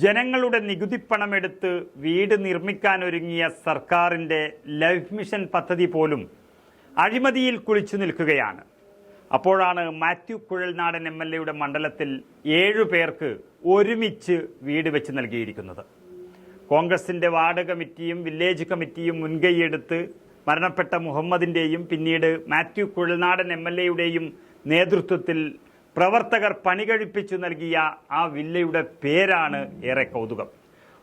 ജനങ്ങളുടെ നികുതിപ്പണമെടുത്ത് വീട് നിർമ്മിക്കാൻ ഒരുങ്ങിയ സർക്കാരിന്റെ ലൈഫ് മിഷൻ പദ്ധതി പോലും അഴിമതിയിൽ കുളിച്ചു നിൽക്കുകയാണ്. അപ്പോഴാണ് മാത്യു കുഴൽനാടൻ എം എൽ എയുടെ മണ്ഡലത്തിൽ ഏഴു പേർക്ക് ഒരുമിച്ച് വീട് വെച്ച് നൽകിയിരിക്കുന്നത്. കോൺഗ്രസിന്റെ വാർഡ് കമ്മിറ്റിയും വില്ലേജ് കമ്മിറ്റിയും മുൻകൈയെടുത്ത് മരണപ്പെട്ട മുഹമ്മദിന്റെയും പിന്നീട് മാത്യു കുഴൽനാടൻ എം എൽ എയുടെയും നേതൃത്വത്തിൽ പ്രവർത്തകർ പണി കഴിപ്പിച്ചു നൽകിയ ആ വില്ലയുടെ പേരാണ് ഏറെ കൗതുകം.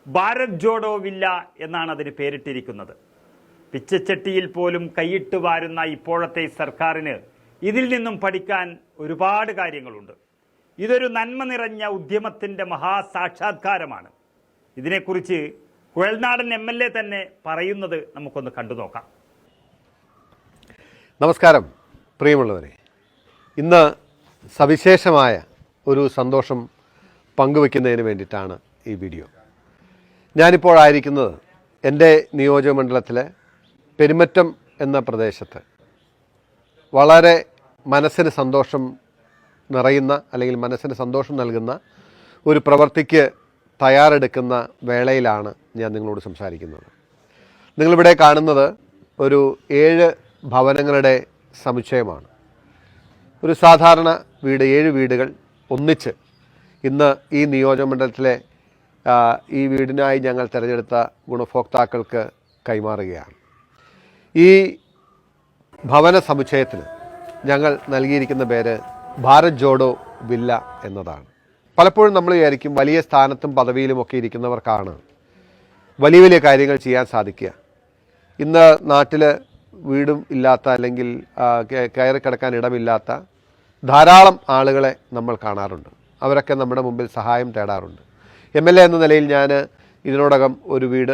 ഭാരത് ജോഡോ വില്ല എന്നാണ് അതിന് പേരിട്ടിരിക്കുന്നത്. പിച്ചച്ചട്ടിയിൽ പോലും കൈയിട്ട് വാരുന്ന ഇപ്പോഴത്തെ സർക്കാരിന് ഇതിൽ നിന്നും പഠിക്കാൻ ഒരുപാട് കാര്യങ്ങളുണ്ട്. ഇതൊരു നന്മ നിറഞ്ഞ ഉദ്യമത്തിന്റെ മഹാസാക്ഷാത്കാരമാണ്. ഇതിനെക്കുറിച്ച് കുഴൽനാടൻ എം എൽ എ തന്നെ പറയുന്നത് നമുക്കൊന്ന് കണ്ടു നോക്കാം. നമസ്കാരം പ്രിയമുള്ളവരെ. ഇന്ന് സവിശേഷമായ ഒരു സന്തോഷം പങ്കുവെക്കുന്നതിന് വേണ്ടിയിട്ടാണ് ഈ വീഡിയോ. ഞാനിപ്പോഴായിരിക്കുന്നത് എന്റെ നിയോജകമണ്ഡലത്തിലെ പെരുമറ്റം എന്ന പ്രദേശത്ത്. വളരെ മനസ്സിന് സന്തോഷം നിറയുന്ന അല്ലെങ്കിൽ മനസ്സിന് സന്തോഷം നൽകുന്ന ഒരു പ്രവൃത്തിക്ക് തയ്യാറെടുക്കുന്ന വേളയിലാണ് ഞാൻ നിങ്ങളോട് സംസാരിക്കുന്നത്. നിങ്ങളിവിടെ കാണുന്നത് ഒരു ഏഴ് ഭവനങ്ങളുടെ സമുച്ചയമാണ്. ഒരു സാധാരണ വീട് ഏഴ് വീടുകൾ ഒന്നിച്ച് ഇന്ന് ഈ നിയോജകമണ്ഡലത്തിലെ ഈ വീടിനായി ഞങ്ങൾ തിരഞ്ഞെടുത്ത ഗുണഭോക്താക്കൾക്ക് കൈമാറുകയാണ്. ഈ ഭവന സമുച്ചയത്തിന് ഞങ്ങൾ നൽകിയിരിക്കുന്ന പേര് ഭാരത് ജോഡോ വില്ല എന്നതാണ്. പലപ്പോഴും നമ്മൾ വിചാരിക്കും വലിയ സ്ഥാനത്തും പദവിയിലുമൊക്കെ ഇരിക്കുന്നവർക്കാണ് വലിയ വലിയ കാര്യങ്ങൾ ചെയ്യാൻ സാധിക്കുക. ഇന്ന് നാട്ടിൽ വീടും ഇല്ലാത്ത അല്ലെങ്കിൽ കയറി കിടക്കാൻ ഇടമില്ലാത്ത ധാരാളം ആളുകളെ നമ്മൾ കാണാറുണ്ട്. അവരൊക്കെ നമ്മുടെ മുമ്പിൽ സഹായം തേടാറുണ്ട്. എം എൽ എ എന്ന നിലയിൽ ഞാൻ ഇതിനോടകം ഒരു വീട്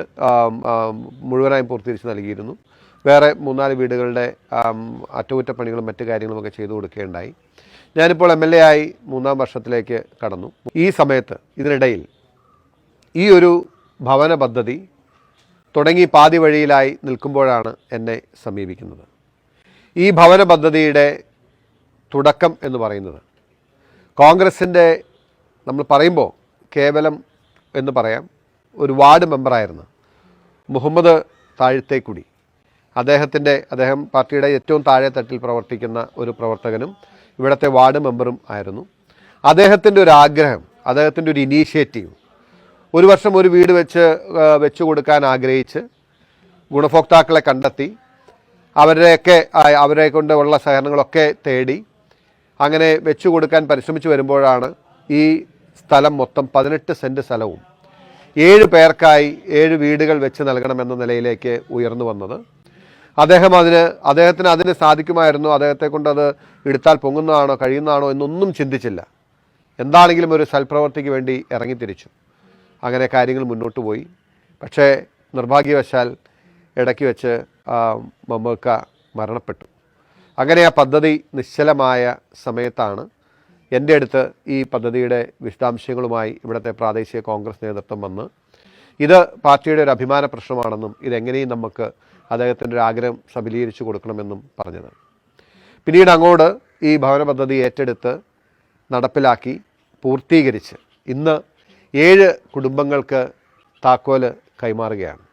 മുഴുവനായും പൂർത്തീകരിച്ച് നൽകിയിരുന്നു. വേറെ മൂന്നാൽ വീടുകളുടെ അറ്റകുറ്റപ്പണികളും മറ്റു കാര്യങ്ങളുമൊക്കെ ചെയ്തു കൊടുക്കുകയുണ്ടായി. ഞാനിപ്പോൾ എം എൽ എ ആയി മൂന്നാം വർഷത്തിലേക്ക് കടന്നു. ഈ സമയത്ത് ഇതിനിടയിൽ ഈ ഒരു ഭവന പദ്ധതി തുടങ്ങി പാതി വഴിയിലായി നിൽക്കുമ്പോഴാണ് എന്നെ സമീപിക്കുന്നത്. ഈ ഭവന പദ്ധതിയുടെ തുടക്കം എന്ന് പറയുന്നത് കോൺഗ്രസിന്റെ നമ്മൾ പറയുമ്പോൾ കേവലം എന്ന് പറയാം ഒരു വാർഡ് മെമ്പറായിരുന്നു മുഹമ്മദ് താഴ്ത്തേക്കുടി. അദ്ദേഹത്തിന്റെ അദ്ദേഹം പാർട്ടിയുടെ ഏറ്റവും താഴെ തട്ടിൽ പ്രവർത്തിക്കുന്ന ഒരു പ്രവർത്തകനും ഇവിടുത്തെ വാർഡ് മെമ്പറും ആയിരുന്നു. അദ്ദേഹത്തിന്റെ ഒരു ആഗ്രഹം അദ്ദേഹത്തിന്റെ ഒരു ഇനീഷ്യേറ്റീവ് ഒരു വർഷം ഒരു വീട് വെച്ച് വെച്ചു കൊടുക്കാൻ ആഗ്രഹിച്ച് ഗുണഭോക്താക്കളെ കണ്ടെത്തി അവരെയൊക്കെ അവരെ കൊണ്ട് ഉള്ള സഹകരണങ്ങളൊക്കെ തേടി അങ്ങനെ വെച്ചു കൊടുക്കാൻ പരിശ്രമിച്ചു വരുമ്പോഴാണ് ഈ സ്ഥലം മൊത്തം പതിനെട്ട് സെന്റ് സ്ഥലവും ഏഴ് പേർക്കായി ഏഴ് വീടുകൾ വെച്ച് നൽകണമെന്ന നിലയിലേക്ക് ഉയർന്നു വന്നത്. അദ്ദേഹം അതിന് അദ്ദേഹത്തിന് അതിന് സാധിക്കുമായിരുന്നു. അദ്ദേഹത്തെ കൊണ്ട് അത് എടുത്താൽ പൊങ്ങുന്നതാണോ കഴിയുന്നതാണോ എന്നൊന്നും ചിന്തിച്ചില്ല. എന്താണെങ്കിലും ഒരു സൽപ്രവർത്തിക്ക് വേണ്ടി ഇറങ്ങിത്തിരിച്ചു. അങ്ങനെ കാര്യങ്ങൾ മുന്നോട്ട് പോയി. പക്ഷേ നിർഭാഗ്യവശാൽ ഇടയ്ക്ക് വെച്ച് മമ്മൂക്ക മരണപ്പെട്ടു. അങ്ങനെ ആ പദ്ധതി നിശ്ചലമായ സമയത്താണ് എന്റെ അടുത്ത് ഈ പദ്ധതിയുടെ വിശദാംശങ്ങളുമായി ഇവിടുത്തെ പ്രാദേശിക കോൺഗ്രസ് നേതൃത്വം വന്ന് ഇത് പാർട്ടിയുടെ ഒരു അഭിമാന പ്രശ്നമാണെന്നും ഇതെങ്ങനെയും നമുക്ക് അദ്ദേഹത്തിന്റെ ഒരു ആഗ്രഹം സബലീകരിച്ചു കൊടുക്കണമെന്നും പറഞ്ഞത്. പിന്നീട് അങ്ങോട്ട് ഈ ഭവന പദ്ധതി ഏറ്റെടുത്ത് നടപ്പിലാക്കി പൂർത്തീകരിച്ച് ഇന്ന് ഏഴ് കുടുംബങ്ങൾക്ക് താക്കോൽ കൈമാറുകയാണ്.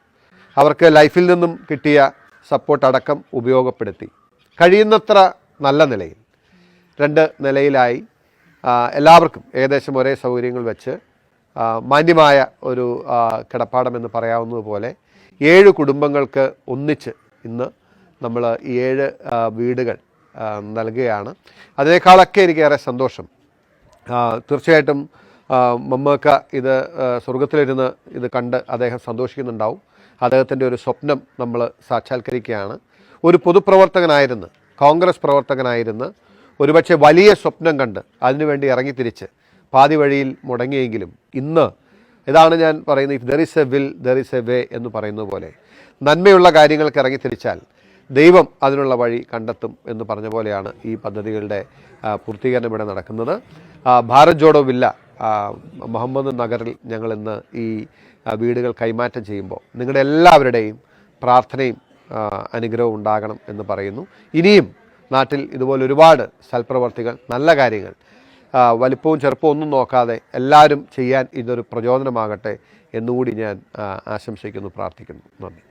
അവർക്ക് ലൈഫിൽ നിന്നും കിട്ടിയ സപ്പോർട്ട് അടക്കം ഉപയോഗപ്പെടുത്തി. കഴിയുന്നത്ര നല്ല നിലയിൽ. രണ്ട് നിലയിലായി എല്ലാവർക്കും ഏകദേശം ഒരേ സൗകര്യങ്ങൾ വെച്ച് മാന്യമായ ഒരു കിടപ്പാടം കിടപ്പാടമെന്ന് പറയാവുന്നതുപോലെ ഏഴ് കുടുംബങ്ങൾക്ക് ഒന്നിച്ച് ഇന്ന് നമ്മൾ ഈ ഏഴ് വീടുകൾ നൽകുകയാണ്. അതിനേക്കാളൊക്കെ എനിക്കേറെ സന്തോഷം. തീർച്ചയായിട്ടും മമ്മക്ക ഇത് സ്വർഗത്തിലിരുന്ന് ഇത് കണ്ട് അദ്ദേഹം സന്തോഷിക്കുന്നുണ്ടാവും. അദ്ദേഹത്തിന്റെ ഒരു സ്വപ്നം നമ്മൾ സാക്ഷാത്കരിക്കുകയാണ്. ഒരു പൊതുപ്രവർത്തകനായിരുന്നു കോൺഗ്രസ് പ്രവർത്തകനായിരുന്നു. ഒരുപക്ഷെ വലിയ സ്വപ്നം കണ്ട് അതിനുവേണ്ടി ഇറങ്ങിത്തിരിച്ച് പാതി വഴിയിൽ മുടങ്ങിയെങ്കിലും ഇന്ന് ഇതാണ് ഞാൻ പറയുന്നത് if there is a will there is a way എന്ന് പറയുന്നത് പോലെ. നന്മയുള്ള കാര്യങ്ങൾക്ക് ഇറങ്ങിത്തിരിച്ചാൽ ദൈവം അതിനുള്ള വഴി കണ്ടെത്തും എന്ന് പറഞ്ഞ പോലെയാണ് ഈ പദ്ധതികളുടെ പൂർത്തീകരണം ഇവിടെ നടക്കുന്നത്. ഭാരത് ജോഡോ വില്ല മുഹമ്മദ് നഗറിൽ ഞങ്ങൾ ഇന്ന് ഈ വീടുകൾ കൈമാറ്റം ചെയ്യുമ്പോൾ നിങ്ങളുടെ എല്ലാവരുടെയും പ്രാർത്ഥനയും അനുഗ്രഹവും ഉണ്ടാകണം എന്ന് പറയുന്നു. ഇനിയും നാട്ടിൽ ഇതുപോലെ ഒരുപാട് സൽപ്രവർത്തികൾ നല്ല കാര്യങ്ങൾ വലിപ്പവും ചെറുപ്പവും ഒന്നും നോക്കാതെ എല്ലാവരും ചെയ്യാൻ ഇതൊരു പ്രചോദനമാകട്ടെ എന്നുകൂടി ഞാൻ ആശംസിക്കുന്നു പ്രാർത്ഥിക്കുന്നു. നന്ദി.